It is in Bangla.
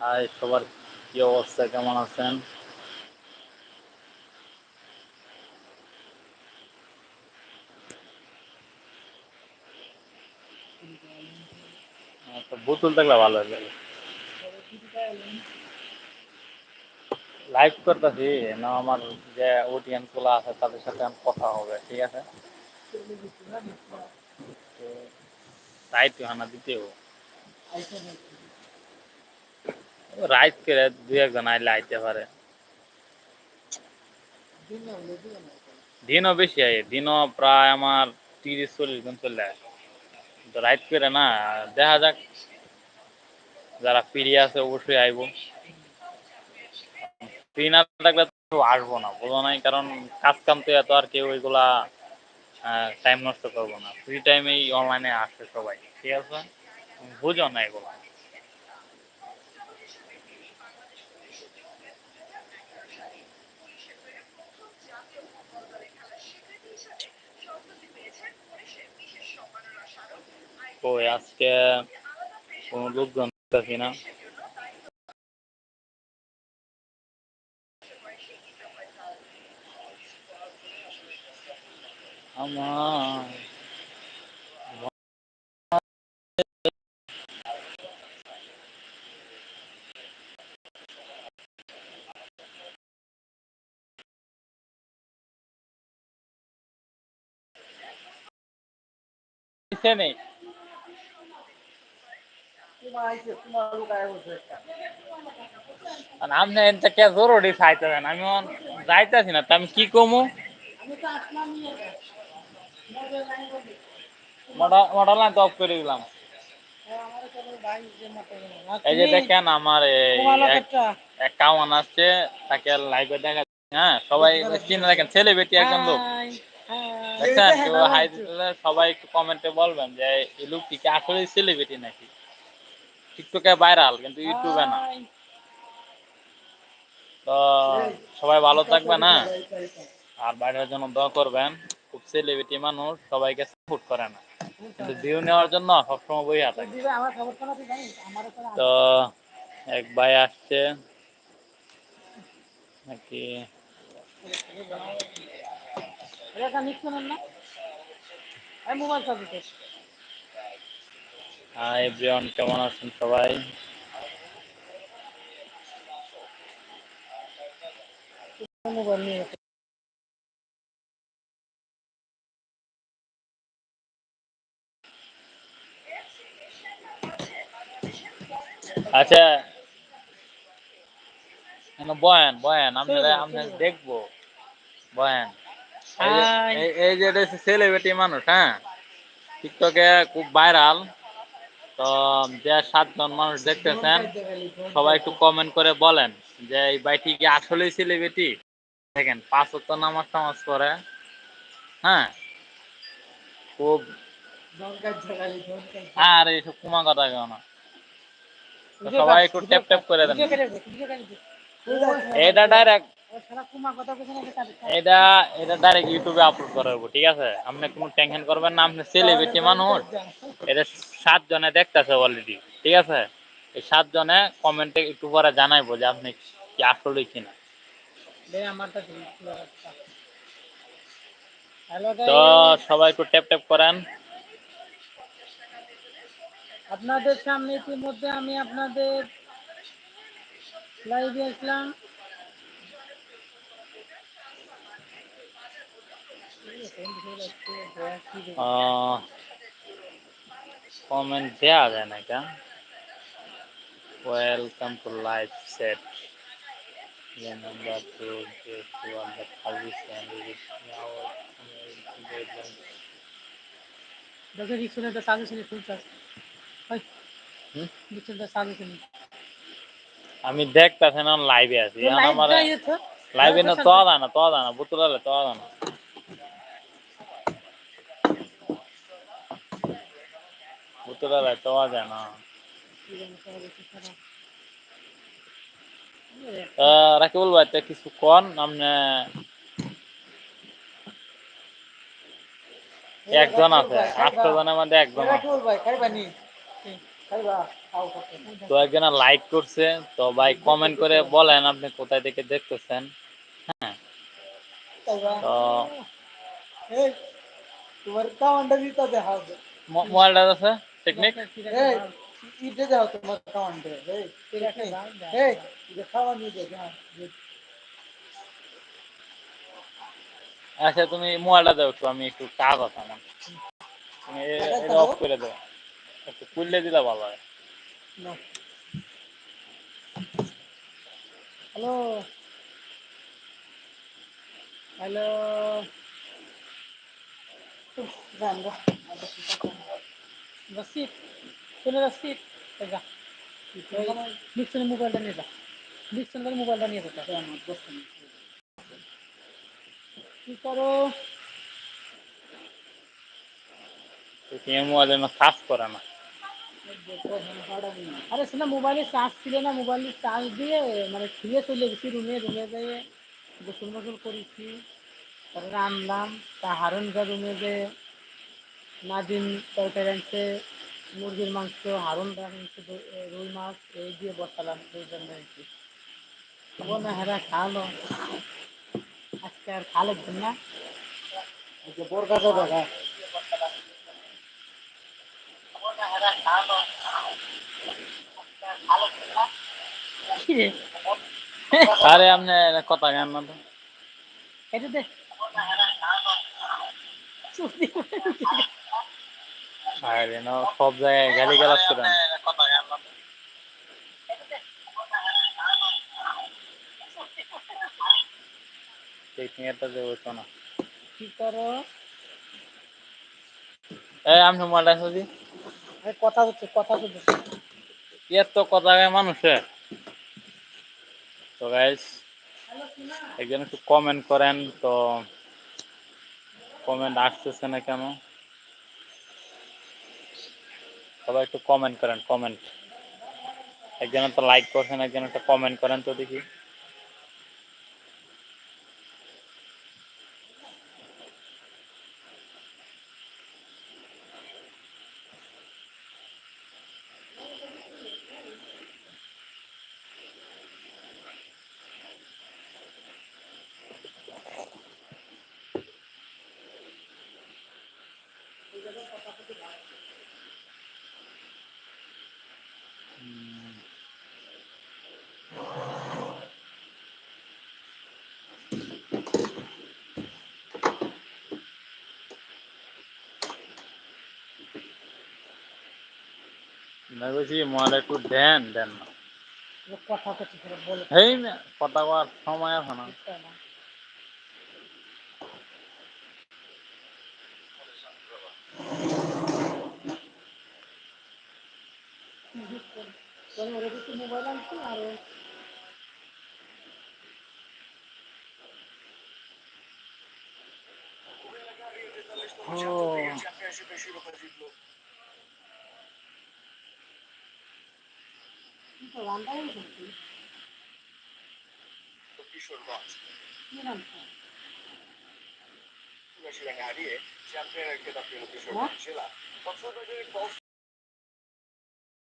হাই সবার কি অবস্থা কেমন আছেন আচ্ছা, বোতল থাকলে ভালো হবে লাইভ করতেছি, না আমার যে অডিয়েন্সগুলো আছে তাদের সাথে আমার কথা হবে, ঠিক আছে? তাই তো হানা দিতে হবে রাইট করে দুই একজন আইলে আইতে পারে। দিনও বেশি আয় দিনও প্রায় আমার তিরিশ, চল্লিশ জন চলে যায় তো রাইট করে না, দেখা যাক। যারা ফ্রি আছে অবশ্যই আইব। ফ্রি না থাকলে তো আসব না, বুঝো নাই? কারণ কাজ কাম তো এত, আর কেউ ওইগুলা টাইম নষ্ট করব না। ফ্রি টাইমেই অনলাইনে আসে সবাই, ঠিক আছে? বুঝো না এগুলা। আজকে কোনো লোকজন দেখতেছি না? আমার কিসে নেই আর আপনি এটা কে জরুরি চাইতেছেন আমি অন যাইতেছি না তা আমি কি কমু মডেল লাইন তো অফ করে দিলাম। এই যে দেখেন আমার এই এক- এক কামান আসছে তাকে লাইভে দেখা হ্যাঁ সবাই চিনে দেখেন ছেলে বেটি একজন লোক। দেখছেন হাই সবাই একটু কমেন্টে বলবেন যে এই লোকটি কি আসলে সেলিব্রিটি নাকি? টিকটকে ভাইরাল কিন্তু ইউটিউবে না। তো সবাই ভালো থাকবে না আর বাইরের জন্য দোয়া করবেন। খুব সেলিব্রিটি মানুষ সবাইকে সাপোর্ট করে না। কিন্তু ভিউ নেওয়ার জন্য সবসময় থাকে তো এক ভাই আসছে নাকি? হাই এভরিওয়ান কেমন আছেন সবাই? আচ্ছা। বয়ান বয়ান আপনারা আমরা দেখব। বয়ান। এই যে- এটা সেলিব্রিটি মানুষ হ্যাঁ? টিকটকে খুব ভাইরাল তো যে সাতজন মানুষ দেখতেছেন সবাই একটু কমেন্ট করে বলেন যে এই বাইটি কি আসলেই সেলিব্রিটি দেখেন পাঁচ নামাজ টামাজ করে হ্যাঁ? খুব আর এইসব কুমা কথা কেউ না তো সবাই একটু ট্যাপ ট্যাপ করে দেন। এটা ডাইরেক্ট এটা এটা ডাইরেক্ট ইউটিউবে আপলোড করা হবে ঠিক আছে? আপনি কোনো টেনশন করবেন না আপনি সেলিব্রিটি মানুষ। এটা সাত জনে দেখতেছে অলরেডি ঠিক আছে? এই সাত জনে কমেন্টে একটু পরে জানাইবো যে আপনি কি আসলে কিনা। তো সবাই একটু ট্যাপ ট্যাপ করেন। আপনাদের সামনে ইতিমধ্যে আমি আপনাদের লাইভে আসলাম কমেন্ট দেওয়া যায় না কেন welcome to live set Remember to get to on the service and it now দেখে রিক্সনে তো সাজে শুনে ফুল চাষ আমি দেখতেছি না লাইভে আছি। আমার লাইভে না তো আদা না তো আদা না বুতুলালে তো আদা না। বুতুলালে তো আদা না। আহ, রাকিবুল ভাই তা কিছু কন? আপনি একজন আছে আটশো জনের মধ্যে একজন আছে। রাকিবুল ভাই খাইবা নি খাইবা খাও খাও তো একজনে লাইক করছে, তো ভাই কমেন্ট করে বলেন আপনি কোথায় থেকে দেখতেছেন হ্যাঁ? আচ্ছা তুমি মোবাইলটা দাও একটু, আমি একটু কাজ আছে আমার। অফ করে দাও। একটু খুললে দিলে ভালো হয়। হ্যালো। হ্যালো। গান গা রসিদ শুনে রসিদ। যা। ডিকশনের মোবাইলটা নিয়ে যা। ডিকশনের মোবাইলটা নিয়ে যেতে কি করো? কাজ করে না। আরে শোনা মোবাইলে চার্জ ছিল না মোবাইলে চার্জ দিয়ে মানে খুলে চলে গেছি রুমে রুমে যেয়ে গোসল মোসল করেছি, তারপরে আনলাম, তা হারুন গা রুমে যে নাদিন তরকারি আনছে মুরগির মাংস, হারুন আনছে রুই মাছ, এই দিয়ে বসালাম, এই জন্য আনছি তখন না হেরা খালো। আজকে আর খালে না? বোর কাছে দেখা আরে আপনি কথা কেন না তো এটা দে। আরে না সব জায়গায় গালি গালাজ করেন টেকনিকটা যে না। কি করো? এই আমি মোবাইলটা কথা একজন একটু কমেন্ট করেন তো কমেন্ট আসতেছে না কেন? সবাই একটু কমেন্ট করেন কমেন্ট একজন তো লাইক করছেন একজন একটা কমেন্ট করেন তো দেখি। না বলছি মোবাইল একটু দেন দেন না। কথা বলে। না, কথা কওয়ার সময় আছে না। মোবাইল আনছি আর ও। রান্নাই করছি কিশোরগঞ্জ কি নাম তুলাসীরা হারিয়ে চ্যাম্পিয়নের খেতাব পেল কিশোরগঞ্জ জেলা কক্সবাজারের